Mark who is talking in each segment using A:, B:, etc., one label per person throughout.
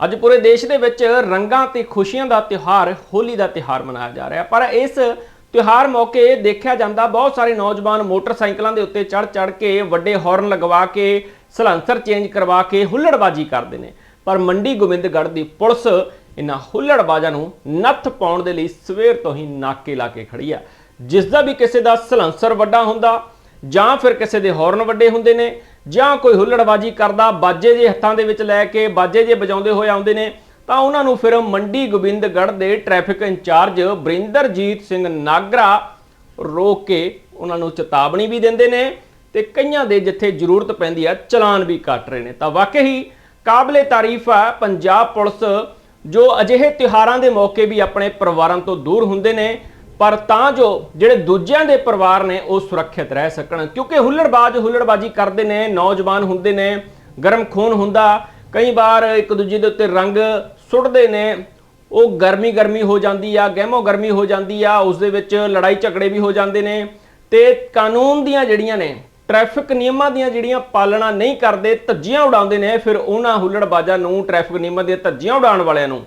A: ਅੱਜ ਪੂਰੇ ਦੇਸ਼ ਦੇ ਵਿੱਚ ਰੰਗਾਂ ਤੇ ਖੁਸ਼ੀਆਂ ਦਾ ਤਿਉਹਾਰ, ਹੋਲੀ ਦਾ ਤਿਉਹਾਰ ਮਨਾਇਆ ਜਾ ਰਿਹਾ ਪਰ ਇਸ ਤਿਉਹਾਰ ਮੌਕੇ ਦੇਖਿਆ ਜਾਂਦਾ ਬਹੁਤ ਸਾਰੇ ਨੌਜਵਾਨ ਮੋਟਰਸਾਈਕਲਾਂ ਦੇ ਉੱਤੇ ਚੜ ਚੜ ਕੇ ਵੱਡੇ ਹਾਰਨ ਲਗਵਾ ਕੇ, ਸਲੈਂਸਰ ਚੇਂਜ ਕਰਵਾ ਕੇ ਹੁੱਲੜਬਾਜੀ ਕਰਦੇ ਨੇ। ਪਰ ਮੰਡੀ ਗੋਬਿੰਦਗੜ੍ਹ ਦੀ ਪੁਲਿਸ ਇਹਨਾਂ ਹੁੱਲੜਬਾਜ਼ਾਂ ਨੂੰ ਨੱਥ ਪਾਉਣ ਦੇ ਲਈ ਸਵੇਰ ਤੋਂ ਹੀ ਨਾਕੇ ਲਾ ਕੇ ਖੜੀ ਆ। ਜਿਸ ਦਾ ਵੀ ਕਿਸੇ ਦਾ ਸਲੈਂਸਰ ਵੱਡਾ ਹੁੰਦਾ ਜਾਂ ਫਿਰ ਕਿਸੇ ਦੇ ਹਾਰਨ ਵੱਡੇ ਹੁੰਦੇ ਨੇ, ਜਾਂ ਕੋਈ ਹੁੱਲੜਬਾਜੀ ਕਰਦਾ, ਬਾਜੇ ਜੇ ਹੱਥਾਂ ਦੇ ਵਿੱਚ ਲੈ ਕੇ, ਬਾਜੇ ਜੇ ਵਜਾਉਂਦੇ ਹੋਏ ਆਉਂਦੇ ਨੇ, ਤਾਂ ਉਹਨਾਂ ਨੂੰ ਫਿਰ ਮੰਡੀ ਗੋਬਿੰਦਗੜ੍ਹ ਦੇ ਟ੍ਰੈਫਿਕ ਇੰਚਾਰਜ ਬਰਿੰਦਰਜੀਤ ਸਿੰਘ ਨਾਗਰਾ ਰੋਕ ਕੇ ਉਹਨਾਂ ਨੂੰ ਚੇਤਾਵਨੀ ਵੀ ਦਿੰਦੇ ਨੇ ਤੇ ਕਈਆਂ ਦੇ ਜਿੱਥੇ ਜ਼ਰੂਰਤ ਪੈਂਦੀ ਆ, ਚਲਾਨ ਵੀ ਕੱਟ ਰਹੇ ਨੇ। ਤਾਂ ਵਾਕਈ ਕਾਬਲੇ ਤਾਰੀਫ ਆ ਪੰਜਾਬ ਪੁਲਿਸ, ਜੋ ਅਜਿਹੇ ਤਿਉਹਾਰਾਂ ਦੇ ਮੌਕੇ ਵੀ ਆਪਣੇ ਪਰਿਵਾਰਾਂ ਤੋਂ ਦੂਰ ਹੁੰਦੇ ਨੇ ਪਰ ਤਾਂ ਜੋ ਜਿਹੜੇ ਦੂਜਿਆਂ ਦੇ ਪਰਿਵਾਰ ਨੇ ਉਹ ਸੁਰੱਖਿਅਤ ਰਹਿ ਸਕਣ। ਕਿਉਂਕਿ ਹੁੱਲੜਬਾਜ਼ ਹੁੱਲੜਬਾਜੀ ਕਰਦੇ ਨੇ, ਨੌਜਵਾਨ ਹੁੰਦੇ ਨੇ, ਗਰਮ ਖੂਨ ਹੁੰਦਾ, ਕਈ ਵਾਰ ਇੱਕ ਦੂਜੇ ਦੇ ਉੱਤੇ ਰੰਗ ਸੁੱਟਦੇ ਨੇ, ਉਹ ਗਰਮੀ ਗਰਮੀ ਹੋ ਜਾਂਦੀ ਆ, ਗਹਿਮੋ ਗਰਮੀ ਹੋ ਜਾਂਦੀ ਆ, ਉਸ ਦੇ ਵਿੱਚ ਲੜਾਈ ਝਗੜੇ ਵੀ ਹੋ ਜਾਂਦੇ ਨੇ। ਤੇ ਕਾਨੂੰਨ ਦੀਆਂ ਜਿਹੜੀਆਂ ਨੇ, ਟ੍ਰੈਫਿਕ ਨਿਯਮਾਂ ਦੀਆਂ ਜਿਹੜੀਆਂ ਪਾਲਣਾ ਨਹੀਂ ਕਰਦੇ, ਧੱਜੀਆਂ ਉਡਾਉਂਦੇ ਨੇ, ਫਿਰ ਉਹਨਾਂ ਹੁੱਲੜਬਾਜ਼ਾਂ ਨੂੰ ਟ੍ਰੈਫਿਕ ਨਿਯਮਾਂ ਦੀਆਂ ਧੱਜੀਆਂ ਉਡਾਉਣ ਵਾਲਿਆਂ ਨੂੰ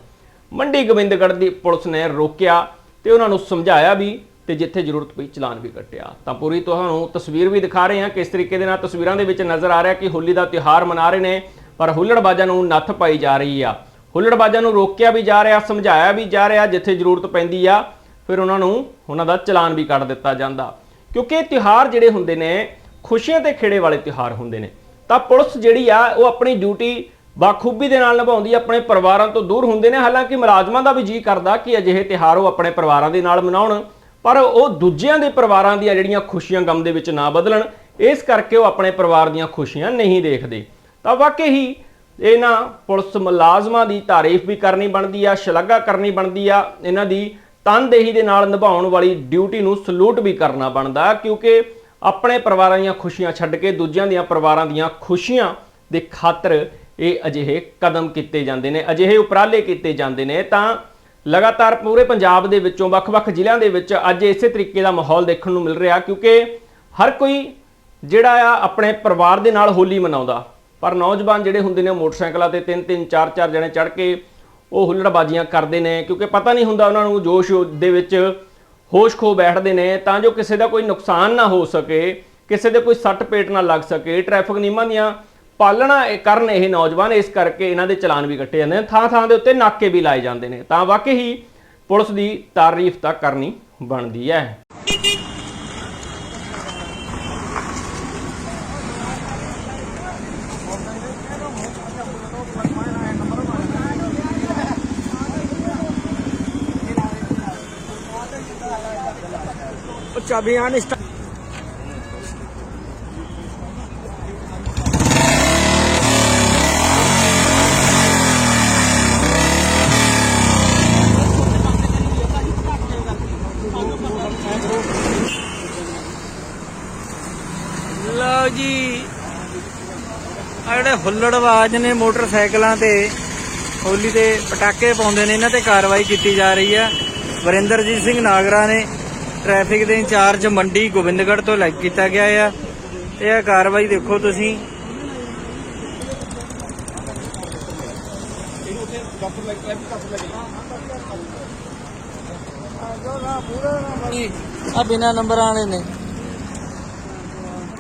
A: ਮੰਡੀ ਗੋਬਿੰਦਗੜ੍ਹ ਦੀ ਪੁਲਿਸ ਨੇ ਰੋਕਿਆ। ਤੇ ਉਹਨਾਂ ਨੂੰ ਸਮਝਾਇਆ ਵੀ ਤੇ ਜਿੱਥੇ ਜ਼ਰੂਰਤ ਪਈ ਚਲਾਨ ਵੀ ਕੱਟਿਆ। ਤਾਂ ਪੂਰੀ ਤੁਹਾਨੂੰ ਤਸਵੀਰ ਵੀ ਦਿਖਾ ਰਹੇ ਹਾਂ ਕਿਸ ਤਰੀਕੇ ਦੇ ਨਾਲ ਤਸਵੀਰਾਂ ਦੇ ਵਿੱਚ ਨਜ਼ਰ ਆ ਰਿਹਾ ਕਿ ਹੋਲੀ ਦਾ ਤਿਉਹਾਰ ਮਨਾ ਰਹੇ ਨੇ, ਪਰ ਹੁੱਲੜਬਾਜ਼ਾਂ ਨੂੰ ਨੱਥ ਪਾਈ ਜਾ ਰਹੀ ਆ। ਹੁੱਲੜਬਾਜ਼ਾਂ ਨੂੰ ਰੋਕਿਆ ਵੀ ਜਾ ਰਿਹਾ, ਸਮਝਾਇਆ ਵੀ ਜਾ ਰਿਹਾ ਜਿੱਥੇ ਜ਼ਰੂਰਤ ਪੈਂਦੀ ਆ, ਫਿਰ ਉਹਨਾਂ ਨੂੰ ਉਹਨਾਂ ਦਾ ਚਲਾਨ ਵੀ ਕੱਟ ਦਿੱਤਾ ਜਾਂਦਾ। ਕਿਉਂਕਿ ਇਹ ਤਿਉਹਾਰ ਜਿਹੜੇ ਹੁੰਦੇ ਨੇ, ਖੁਸ਼ੀਆਂ ਤੇ ਖੇੜੇ ਵਾਲੇ ਤਿਉਹਾਰ ਹੁੰਦੇ ਨੇ। ਤਾਂ ਪੁਲਿਸ ਜਿਹੜੀ ਆ, ਉਹ ਆਪਣੀ ਡਿਊਟੀ ਬਾਖੂਬੀ ਦੇ ਨਾਲ ਨਿਭਾਉਂਦੀ ਆਪਣੇ ਪਰਿਵਾਰਾਂ ਤੋਂ ਦੂਰ ਹੁੰਦੇ ਨੇ। ਹਾਲਾਂਕਿ ਮੁਲਾਜ਼ਮਾਂ ਦਾ ਵੀ ਜੀ ਕਰਦਾ ਕਿ ਅਜਿਹੇ ਤਿਉਹਾਰ ਉਹ ਆਪਣੇ ਪਰਿਵਾਰਾਂ ਦੇ ਨਾਲ ਮਨਾਉਣ, ਪਰ ਉਹ ਦੂਜਿਆਂ ਦੇ ਪਰਿਵਾਰਾਂ ਦੀਆਂ ਜਿਹੜੀਆਂ ਖੁਸ਼ੀਆਂ ਗਮ ਦੇ ਵਿੱਚ ਨਾ ਬਦਲਣ, ਇਸ ਕਰਕੇ ਉਹ ਆਪਣੇ ਪਰਿਵਾਰ ਦੀਆਂ ਖੁਸ਼ੀਆਂ ਨਹੀਂ ਦੇਖਦੇ। ਤਾਂ ਵਾਕਈ ਹੀ ਇਹਨਾਂ ਪੁਲਿਸ ਮੁਲਾਜ਼ਮਾਂ ਦੀ ਤਾਰੀਫ ਵੀ ਕਰਨੀ ਬਣਦੀ ਆ, ਸ਼ਲਾਘਾ ਕਰਨੀ ਬਣਦੀ ਆ। ਇਹਨਾਂ ਦੀ ਤਨਦੇਹੀ ਦੇ ਨਾਲ ਨਿਭਾਉਣ ਵਾਲੀ ਡਿਊਟੀ ਨੂੰ ਸਲੂਟ ਵੀ ਕਰਨਾ ਬਣਦਾ, ਕਿਉਂਕਿ ਆਪਣੇ ਪਰਿਵਾਰਾਂ ਦੀਆਂ ਖੁਸ਼ੀਆਂ ਛੱਡ ਕੇ ਦੂਜਿਆਂ ਦੀਆਂ ਪਰਿਵਾਰਾਂ ਦੀਆਂ ਖੁਸ਼ੀਆਂ ਦੇ ਖਾਤਰ ਇਹ ਅਜਿਹੇ ਕਦਮ ਕੀਤੇ ਜਾਂਦੇ ਨੇ, ਅਜਿਹੇ ਉਪਰਾਲੇ ਕੀਤੇ ਜਾਂਦੇ ਨੇ, ਤਾਂ ਲਗਾਤਾਰ ਪੂਰੇ ਪੰਜਾਬ ਦੇ ਵਿੱਚੋਂ, ਵੱਖ-ਵੱਖ ਜ਼ਿਲ੍ਹਿਆਂ ਦੇ ਵਿੱਚ ਅੱਜ ਇਸੇ ਤਰੀਕੇ ਦਾ ਮਾਹੌਲ ਦੇਖਣ ਨੂੰ ਮਿਲ ਰਿਹਾ, ਕਿਉਂਕਿ ਹਰ ਕੋਈ ਜਿਹੜਾ ਆ ਆਪਣੇ ਪਰਿਵਾਰ ਦੇ ਨਾਲ ਹੋਲੀ ਮਨਾਉਂਦਾ, ਪਰ ਨੌਜਵਾਨ ਜਿਹੜੇ ਹੁੰਦੇ ਨੇ ਮੋਟਰਸਾਈਕਲਾਂ ਤੇ ਤਿੰਨ ਤਿੰਨ, ਚਾਰ ਚਾਰ ਜਣੇ ਚੜ ਕੇ ਉਹ ਹੁੱਲੜਬਾਜ਼ੀਆਂ ਕਰਦੇ ਨੇ, ਕਿਉਂਕਿ ਪਤਾ ਨਹੀਂ ਹੁੰਦਾ ਉਹਨਾਂ ਨੂੰ ਜੋਸ਼ ਦੇ ਵਿੱਚ ਹੋਸ਼ ਖੋ ਬੈਠਦੇ ਨੇ, ਤਾਂ ਜੋ ਕਿਸੇ ਦਾ ਕੋਈ ਨੁਕਸਾਨ ਨਾ ਹੋ ਸਕੇ, ਕਿਸੇ ਦੇ ਕੋਈ ਸੱਟ ਪੇਟ ਨਾ ਲੱਗ ਸਕੇ ਟ੍ਰੈਫਿਕ ਨਿਯਮਾਂ ਦੀਆਂ ਪਾਲਣਾ ਕਰਨ ਇਹ ਨੌਜਵਾਨ, ਇਸ ਕਰਕੇ ਇਹਨਾਂ ਦੇ ਚਲਾਨ ਵੀ ਕੱਟੇ ਜਾਂਦੇ ਨੇ ਥਾਂ ਥਾਂ ਦੇ ਉੱਤੇ ਨਾਕੇ ਵੀ ਲਾਏ ਜਾਂਦੇ ਨੇ। ਤਾਂ ਵਾਕਈ ਹੀ ਪੁਲਿਸ ਦੀ ਤਾਰੀਫ ਤਾਂ ਕਰਨੀ ਬਣਦੀ ਹੈ।
B: ਚਾਬੀਆਂ ਨੇ ਜੀ ਆ ਜਿਹੜੇ ਹੁੱਲੜਬਾਜ਼ ਨੇ ਮੋਟਰਸਾਈਕਲਾਂ ਤੇ ਹੋਲੀ ਤੇ ਪਟਾਕੇ ਪਾਉਂਦੇ ਨੇ, ਇਹਨਾਂ ਤੇ ਕਾਰਵਾਈ ਕੀਤੀ ਜਾ ਰਹੀ ਹੈ ਵਰਿੰਦਰਜੀਤ ਸਿੰਘ ਨਾਗਰਾ ਨੇ ਟ੍ਰੈਫਿਕ ਦੇ ਇੰਚਾਰਜ ਮੰਡੀ ਗੋਬਿੰਦਗੜ੍ਹ ਤੋਂ ਲੈ ਕੀਤਾ ਗਿਆ ਆ। ਤੇ ਇਹ ਕਾਰਵਾਈ ਦੇਖੋ ਤੁਸੀਂ। ਆ ਬਿਨਾ ਨੰਬਰ ਵਾਲੇ ਨੇ।